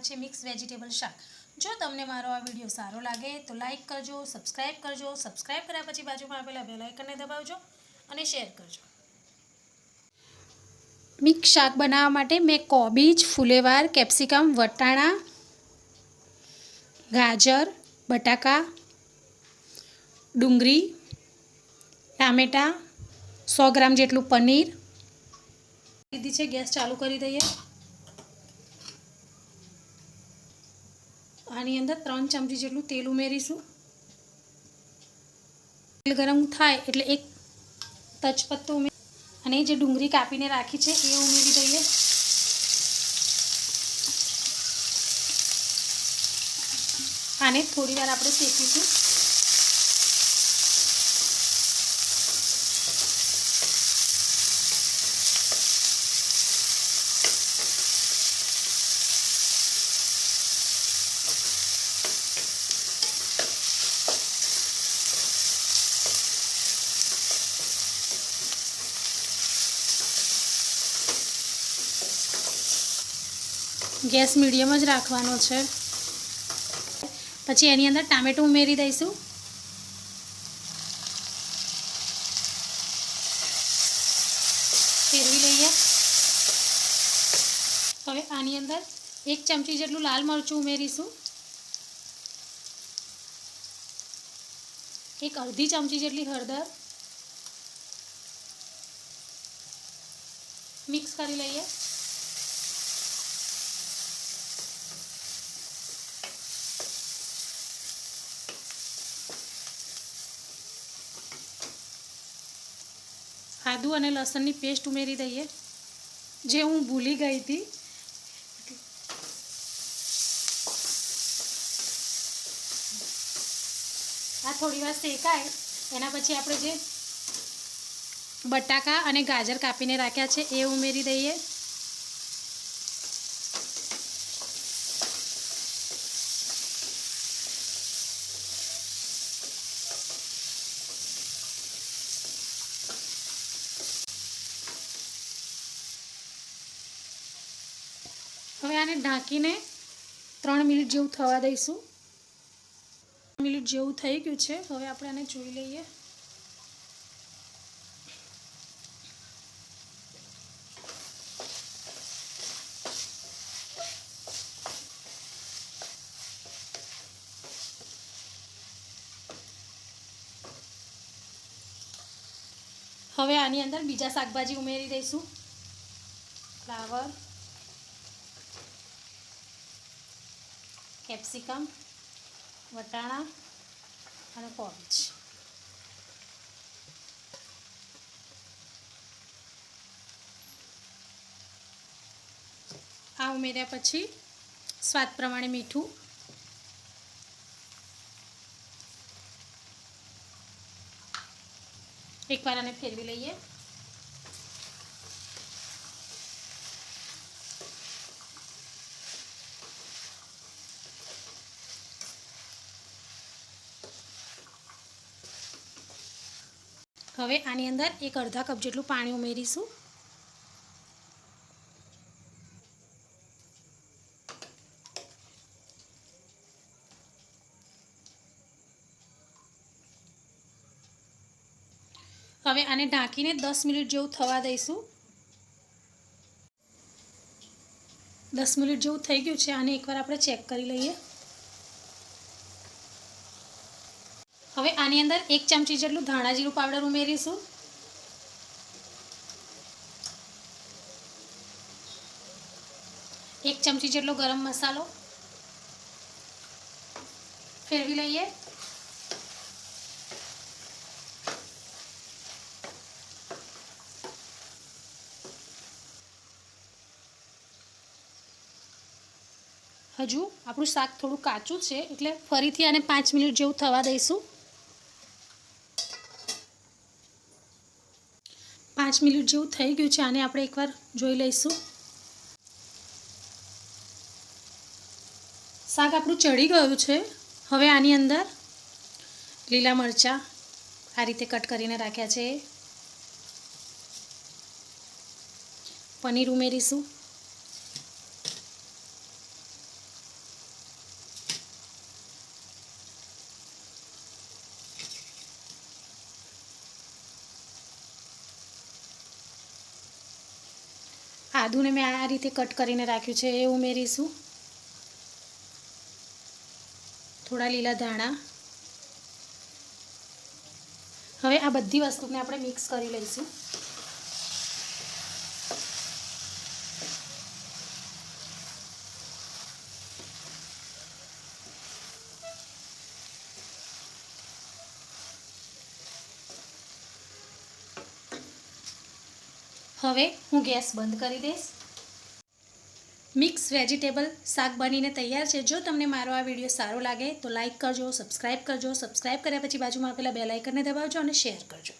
છે. Mix vegetable શાક. જો તમને મારો આ વીડિયો સારો લાગે તો લાઈક કરજો, સબસ્ક્રાઇબ કરજો, સબસ્ક્રાઇબ કર્યા પછી બાજુમાં આપેલા બેલ આઇકનને દબાવજો અને શેર કરજો. મિક્સ શાક બનાવવા માટે મેં કોબીજ, ફુલેવાર, કેપ્સિકમ, વટાણા, ગાજર, બટાકા, ડુંગળી, ટામેટાં, સો ગ્રામ જેટલું પનીર. લીધી છે ગેસ ચાલુ કરી દઈએ. આની અંદર ત્રણ ચમચી જેટલું તેલ ઉમેરીશું. તેલ ગરમ થાય એટલે એક તજપત્તો ઉમેર અને જે ડુંગળી કાપીને રાખી છે એ ઉમેરી દઈએ. આને થોડી વાર આપણે શેકીશું. ગેસ મીડિયમ જ રાખવાનો છે. પછી એની અંદર ટામેટું ઉમેરી દઈશું. ફેરવી લઈએ. હવે આની અંદર એક ચમચી જેટલું લાલ મરચું ઉમેરીશું. એક અડધી ચમચી જેટલી હળદર. મિક્સ કરી લઈએ. આદુ અને લસણની પેસ્ટ ઉમેરી દઈએ. જે હું ભૂલી ગઈ હતી. આ થોડી વાર શેકાય. એના પછી આપણે જે બટાકા અને ગાજર કાપીને રાખ્યા છે, એ ઉમેરી દઈએ. હવે આને ઢાંકીને ત્રણ મિનિટ જેવું થવા દઈશું. મિનિટ જેવું થઈ ગયું છે. હવે આપણે આને જોઈ લઈએ. હવે આની અંદર બીજા શાકભાજી ઉમેરી દઈશું. ફ્લાવર. કેપ્સિકમ વટાણા અને કોબીજ આ ઉમેર્યા પછી સ્વાદ પ્રમાણે મીઠું. એકવાર આને ફેરવી લઈએ. હવે આની અંદર એક અડધા કપ જેટલું પાણી ઉમેરીશું. હવે આને ઢાંકીને દસ મિનિટ જેવું થવા દઈશું. દસ મિનિટ જેવું થઈ ગયું છે, આને એકવાર આપણે ચેક કરી લઈએ. હવે આની અંદર એક ચમચી જેટલું ધાણા જીરું પાવડર ઉમેરીશું. એક ચમચી જેટલો ગરમ મસાલો ફેરવી લઈએ. હજુ આપણું શાક થોડું કાચું છે, એટલે ફરીથી આને પાંચ મિનિટ જેવું થવા દઈશું. પાંચ મિનિટ જેવું થઈ ગયું છે, આને આપણે એકવાર જોઈ લઈશું. શાક આપણું ચડી ગયું છે, હવે આની અંદર લીલા મરચાં આ રીતે કટ કરીને રાખ્યા છે. પનીર ઉમેરીશું. આદુને મેં આ રીતે કટ કરીને રાખ્યું છે, એ ઉમેરીશું. થોડા લીલા ધાણા. હવે આ બધી વસ્તુને આપણે મિક્સ કરી લઈશું. હવે હું ગેસ બંધ કરી દઈશ. મિક્સ વેજીટેબલ શાક બનીને તૈયાર છે. જો તમને મારો આ વીડિયો સારો લાગે તો લાઇક કરજો, સબસ્ક્રાઇબ કરજો. સબસ્ક્રાઇબ કર્યા પછી બાજુમાં આપેલા બે લાઇકનને દબાવજો અને શેર કરજો.